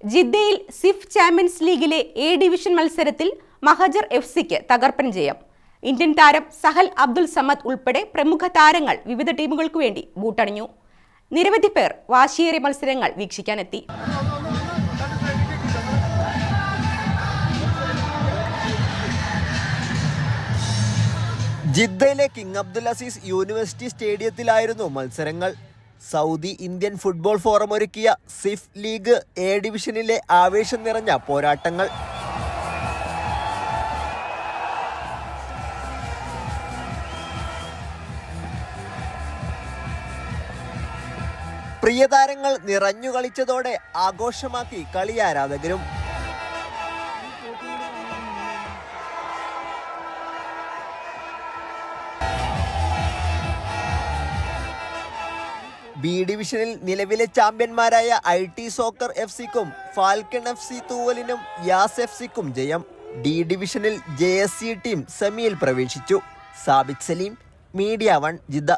ജിദ്ദയിൽ SIF champions ലീഗിലെ A division മത്സരത്തിൽ മഹജർ എഫ് സിക്ക് തകർപ്പൻ ജയം. ഇന്ത്യൻ താരം സഹൽ അബ്ദുൽ സമദ് ഉൾപ്പെടെ പ്രമുഖ താരങ്ങൾ വിവിധ ടീമുകൾക്ക് വേണ്ടി ബൂട്ടണിഞ്ഞു. നിരവധി പേർ വാശിയേറിയ മത്സരങ്ങൾ വീക്ഷിക്കാനെത്തി. ജിദ്ദയിലെ കിങ് അബ്ദുൽ അസീസ് യൂണിവേഴ്സിറ്റി സ്റ്റേഡിയത്തിലായിരുന്നു മത്സരങ്ങൾ. സൗദി ഇന്ത്യൻ ഫുട്ബോൾ ഫോറം ഒരുക്കിയ സിഫ് ലീഗ് എ ഡിവിഷനിലെ ആവേശം നിറഞ്ഞ പോരാട്ടങ്ങൾ. പ്രിയതാരങ്ങൾ നിറഞ്ഞു കളിച്ചതോടെ ആഘോഷമാക്കി കളി ബി ഡിവിഷനിൽ നിലവിലെ ചാമ്പ്യന്മാരായ ഐ ടി സോക്കർ എഫ് സിക്കും ഫാൽക്കൺ എഫ് സി തൂവലിനും യാസ് എഫ് സിക്കും ജയം. ഡി ഡിവിഷനിൽ ജെ എസ് സി ടീം സെമിയിൽ പ്രവേശിച്ചു. Sabith Salim media one Jeddah